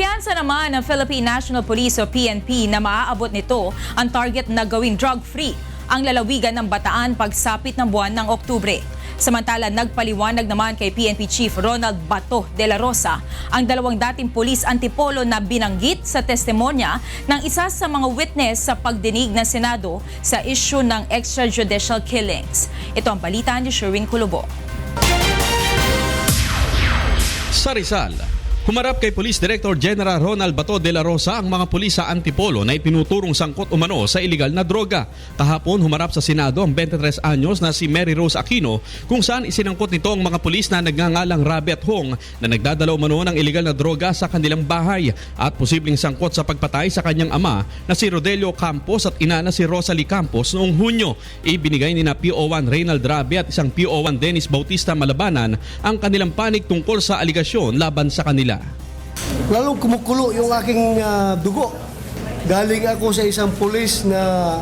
Kumpiyansa naman ng Philippine National Police o PNP na maaabot nito ang target na gawing drug-free ang lalawigan ng Bataan pagsapit ng buwan ng Oktubre. Samantala, nagpaliwanag naman kay PNP Chief Ronald Bato de la Rosa ang dalawang dating polis antipolo na binanggit sa testimonya ng isa sa mga witness sa pagdinig ng Senado sa issue ng extrajudicial killings. Ito ang balita ni Sherwin Kulubo. Sa Rizal, humarap kay Police Director General Ronald Bato de la Rosa ang mga pulis sa Antipolo na itinuturong sangkot umano sa ilegal na droga. Kahapon humarap sa Senado ang 23 anyos na si Mary Rose Aquino kung saan isinangkot nito ang mga pulis na nagngangalang Rabi at Hong na nagdadala umano ng ilegal na droga sa kanilang bahay at posibleng sangkot sa pagpatay sa kanyang ama na si Rodelio Campos at ina na si Rosalie Campos noong Hunyo. Ibinigay ni na PO1 Reynald Rabi at isang PO1 Dennis Bautista Malabanan ang kanilang panig tungkol sa aligasyon laban sa kanila. Lalong kumukulo yung aking ah, dugo. Galing ako sa isang pulis na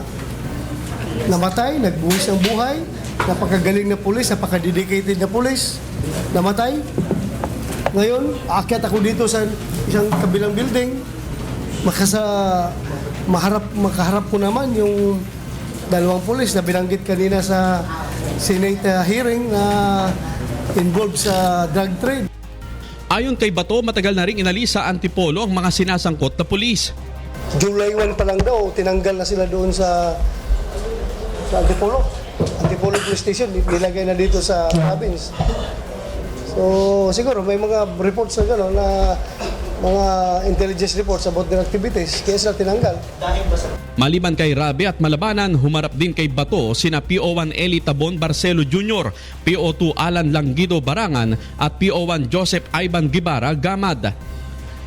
namatay, nagbuhis ng buhay. Napakagaling na pulis, napaka-dedicated na pulis. Namatay. Ngayon, aakyat ako dito sa isang kabilang building. Makasa, maharap, makaharap ko naman yung dalawang pulis na binanggit kanina sa Senate ah, hearing na involved sa drug trade. Ayon kay Bato, matagal na rin inalis sa Antipolo ang mga sinasangkot na pulis. July 1 pa lang daw, tinanggal na sila doon sa sa Antipolo. Antipolo Police Station, nilagay na dito sa province. So, siguro may mga reports na gano'n na mga intelligence reports about their activities, kaya sila tinanggal. Maliban kay Rabi at Malabanan, humarap din kay Bato sina PO1 Eli Tabon Barcelo Jr., PO2 Alan Langido Barangan at PO1 Joseph Ivan Gibara Gamad.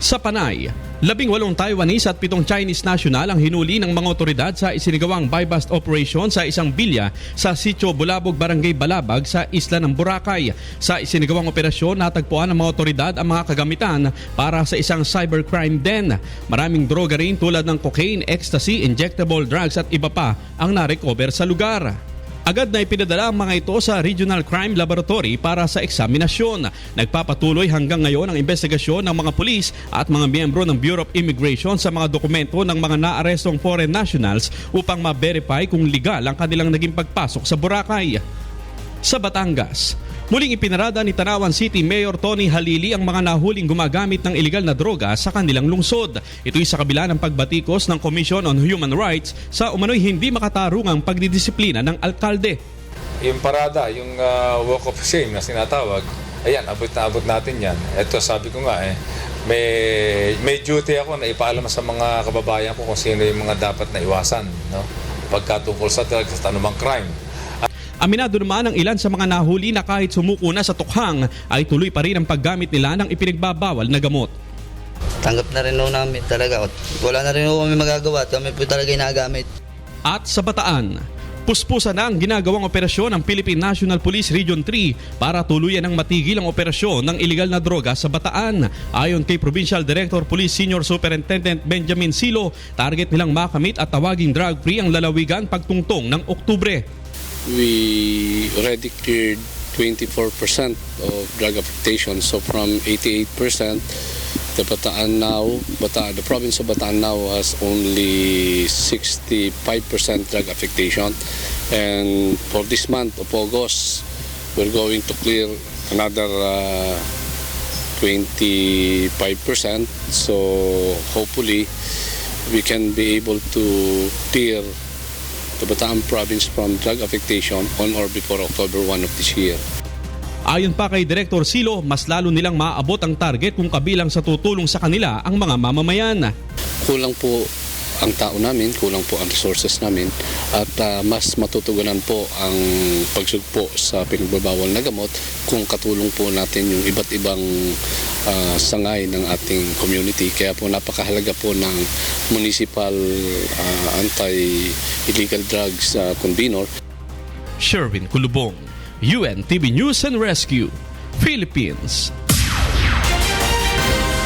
Sa Panay, labing walong Taiwanese at pitong Chinese national ang hinuli ng mga otoridad sa isinigawang buy-bust operation sa isang bilya sa Sitio Bulabog, Barangay Balabag sa isla ng Boracay. Sa isinigawang operasyon, natagpuan ng mga otoridad ang mga kagamitan para sa isang cybercrime den. Maraming droga rin tulad ng cocaine, ecstasy, injectable drugs at iba pa ang narecover sa lugar. Agad na ipinadala ang mga ito sa Regional Crime Laboratory para sa eksaminasyon. Nagpapatuloy hanggang ngayon ang investigasyon ng mga pulis at mga miyembro ng Bureau of Immigration sa mga dokumento ng mga naarestong foreign nationals upang ma-verify kung legal ang kanilang naging pagpasok sa Boracay. Sa Batangas, muling ipinarada ni Tanawan City Mayor Tony Halili ang mga nahuling gumagamit ng ilegal na droga sa kanilang lungsod. Ito'y sa kabila ng pagbatikos ng Commission on Human Rights sa umano'y hindi makatarungang pagdidisiplina ng alkalde. Yung parada, yung ah, walk of shame na sinatawag, ayan, abot na abot natin yan. Ito, sabi ko nga eh, may, may duty ako na ipaalam sa mga kababayan ko kung sino yung mga dapat na iwasan. No? Pagkatungkol sa drugs at anumang crime. Aminado naman ang ilan sa mga nahuli na kahit sumuko na sa tukhang ay tuloy pa rin ang paggamit nila ng ipinagbabawal na gamot. Tanggap na rin namin talaga. Wala na rin kami magagawa. Kami po talaga inagamit. At sa Bataan, puspusan na ang ginagawang operasyon ng Philippine National Police Region 3 para tuluyan ang matigil ang operasyon ng ilegal na droga sa Bataan. Ayon kay Provincial Director Police Senior Superintendent Benjamin Silo, target nilang makamit at tawaging drug-free ang lalawigan pagtungtong ng Oktubre. We already cleared 24% of drug affectation. So from 88%, the Bataan now, Bata, the province of Bataan now has only 65% drug affectation. And for this month of August, we're going to clear another uh, 25%. So hopefully, we can be able to clear the Bataan province from drug affectation on or before October 1 of this year. Ayon pa kay Director Silo, mas lalo nilang maaabot ang target kung kabilang sa tutulong sa kanila ang mga mamamayan. Kulang po ang tao namin, kulang po ang resources namin at ah, mas matutugunan po ang pagsugpo sa pinagbabawal na gamot kung katulong po natin yung iba't ibang ah, sangay ng ating community. Kaya po napakahalaga po ng municipal ah, anti-illegal drugs uh, convener Sherwin Kulubong, UNTV News and Rescue, Philippines.